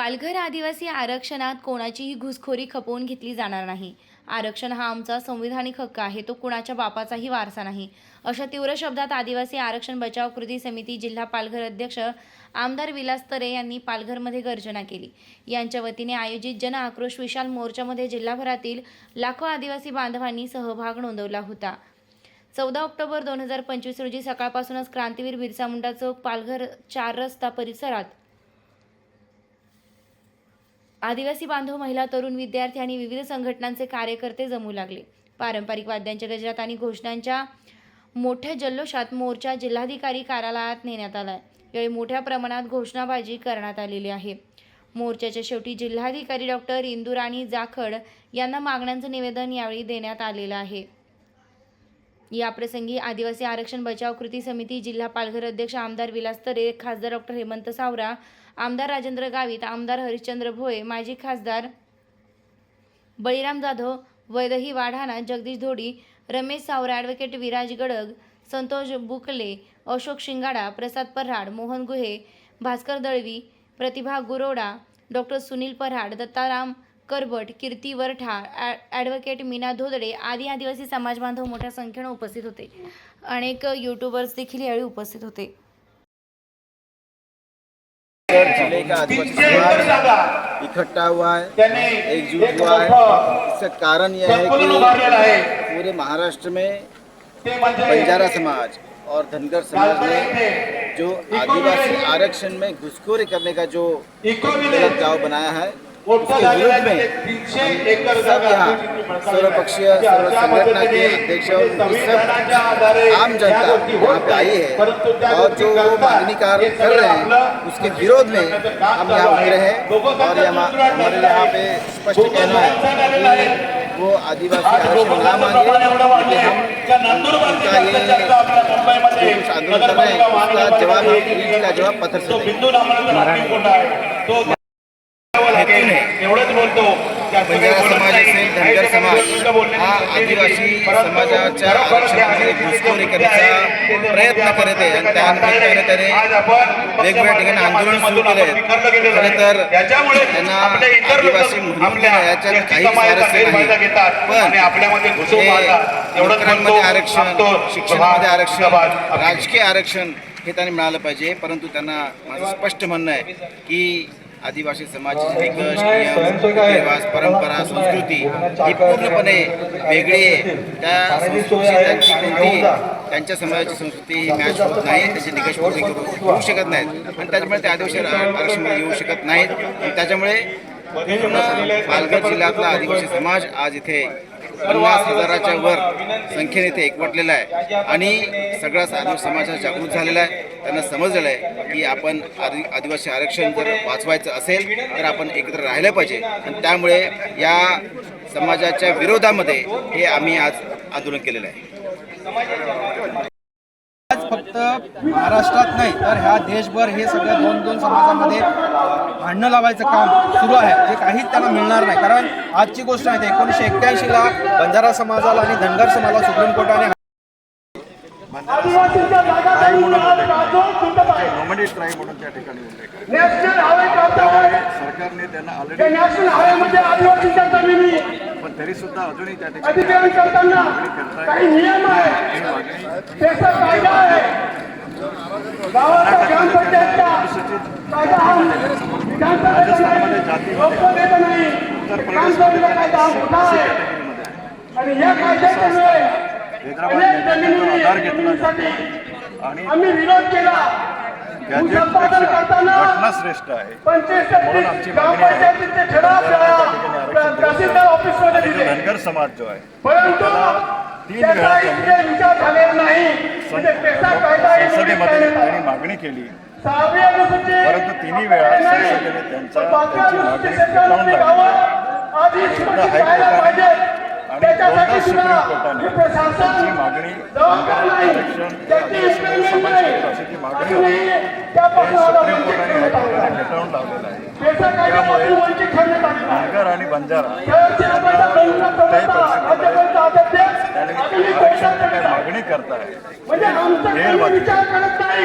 पालघर आदिवासी आरक्षणात कोणाचीही घुसखोरी खपवून घेतली जाणार नाही. आरक्षण हा आमचा संविधानिक हक्क आहे तो कुणाच्या बापाचाही वारसा नाही. अशा तीव्र शब्दात आदिवासी आरक्षण बचाव कृती समिती जिल्हा पालघर अध्यक्ष आमदार विलास तरे यांनी पालघरमध्ये गर्जना केली. यांच्या वतीने आयोजित जन आक्रोश विशाल मोर्चामध्ये जिल्हाभरातील लाखो आदिवासी बांधवांनी सहभाग नोंदवला होता. चौदा ऑक्टोबर दोन हजार पंचवीस रोजी सकाळपासूनच क्रांतीवीर बिरसा मुंडा चौक पालघर चार रस्ता परिसरात आदिवासी बांधव महिला तरुण विद्यार्थी आणि विविध संघटनांचे कार्यकर्ते जमू लागले. पारंपरिक वाद्यांच्या गजरात आणि घोषणांच्या मोठ्या जल्लोषात मोर्चा जिल्हाधिकारी कार्यालयात नेण्यात आला आहे यावेळी मोठ्या प्रमाणात घोषणाबाजी करण्यात आलेली आहे. मोर्चाच्या शेवटी जिल्हाधिकारी डॉक्टर इंदुराणी जाखड यांना मागण्यांचं निवेदन यावेळी देण्यात आलेलं आहे. याप्रसंगी आदिवासी आरक्षण बचाव कृती समिती जिल्हा पालघर अध्यक्ष आमदार विलास तरे खासदार डॉक्टर हेमंत सावरा आमदार राजेंद्र गावित आमदार हरिश्चंद्र भोये माजी खासदार बळीराम जाधव वैदही वाढाणा जगदीश धोडी रमेश सावरा ॲडव्होकेट विराज गडग संतोष बुकले अशोक शिंगाडा प्रसाद पऱ्हाड मोहन गुहे भास्कर दळवी प्रतिभा गुरोडा डॉक्टर सुनील पऱ्हाड दत्ताराम करबट कीर्ती वरठा ॲ ॲडव्होकेट मीना धोदडे आदी आदिवासी समाज बांधव मोठ्या संख्येनं उपस्थित होते. अनेक यूट्यूबर्स देखील यावेळी उपस्थित होते. जिले का आदिवासी समाज इकट्ठा हुआ है एकजुट हुआ है इसका कारण यह है कि पूरे महाराष्ट्र में बंजारा समाज और धनगर समाज ने जो आदिवासी आरक्षण में घुसखोरी करने का जो गाँव बनाया है सर्वपक्षीय सर्व के अध्यक्ष आम जनता यहाँ पे आई है। और जो वो मांगनी कार्य कर रहे हैं उसके विरोध में हम यहाँ उतरे हैं। और हमारे यहाँ पे स्पष्ट कहना है कि वो आदिवासी आरक्षण ना मांगे आंदोलन कर रहे हैं उसका जवाब का जवाब पत्थर से एवढंच बोलतो बंजारा समाज असेल धनगर समाज हा आदिवासी समाजाच्या आरक्षणामध्ये घुसखोरी करण्याचा प्रयत्न करत आहे. आणि त्या निमित्ताने त्याने वेगवेगळ्या ठिकाणी आंदोलन सुरू केले आहेत. खरं तर त्यांना आदिवासी म्हणून याच्यात काही स्वारस्य नाही. पण नोकऱ्यांमध्ये बोलतो. आरक्षण. शिक्षणामध्ये आरक्षण. राजकीय आरक्षण हे त्यांनी मिळालं पाहिजे. परंतु त्यांना माझं स्पष्ट म्हणणं आहे की आदिवासी समाजाची निकष नियम परंपरा संस्कृती ही पूर्णपणे वेगळी आहे. त्या संस्कृतीशी त्यांची कोणती त्यांच्या समाजाची संस्कृती ही मॅच होत नाही त्याचे निकष पूर्ण होऊ शकत नाहीत. आणि त्याच्यामुळे ते आदिवासी आरक्षणामध्ये येऊ शकत नाहीत. आणि त्याच्यामुळे पूर्ण पालघर जिल्ह्यातला आदिवासी समाज आज इथे पन्नास हजाराच्या वर संख्येने इथे एकवटलेला आहे. आणि सगळा आदिवासी समाज जागृत झालेला आहे. त्यांना समजलेलं आहे की आपण आदि आदिवासी आरक्षण जर वाचवायचं असेल तर आपण एकत्र राहिलं पाहिजे. आणि त्यामुळे या समाजाच्या विरोधामध्ये हे आम्ही आज आंदोलन केलेलं आहे. आज फक्त महाराष्ट्रात नाही तर ह्या देशभर हे सगळं दोन दोन समाजामध्ये भांडणं लावायचं काम सुरू आहे. जे काहीच त्यांना मिळणार नाही. कारण आजची गोष्ट आहे एकोणीसशे एक्क्याऐंशीला बंजारा समाजाला आणि धनगर समाजाला सुप्रीम कोर्टाने नॉमिनेट ट्राईब म्हणून त्या ठिकाणी उल्लेख सरकारने त्यांना त्या ऑलरेडी पण तरी सुद्धा अजूनही त्या ठिकाणी राजस्थानमध्ये जातीमध्ये उत्तर आहे. आणि या कायद्यामुळे हैदराबाद आधार घेतला जातो आणि आहे. म्हणून आमची मागणी आहे. धनगर समाज जो आहे परंतु तीन वेळा म्हणजे संसदेमध्ये त्यांनी मागणी केली. परंतु तिन्ही वेळा संसदेने त्यांचा त्यांची मागणी फेटाळून पाहायला हायकोर्टाने त्याच्यासाठी सुद्धा सुप्रीम कोर्टाने हे प्रशासन जबाबदार नाही. त्याची समाज नाही. अजूनही ते त्यापासून सुप्रीम वंचित कोर्टाने ठेवण्यात आला. हायकोर्टाने फेटाळून लावलेलं आहे त्याचा कायद्यापासून वंचित ठेवण्यात आलेला आहे. आणि बंजारा त्यांनी आधुनिक आरक्षणाची घोषणा काय करतात. मागणी करताय म्हणजे आमचा. विचार करत नाही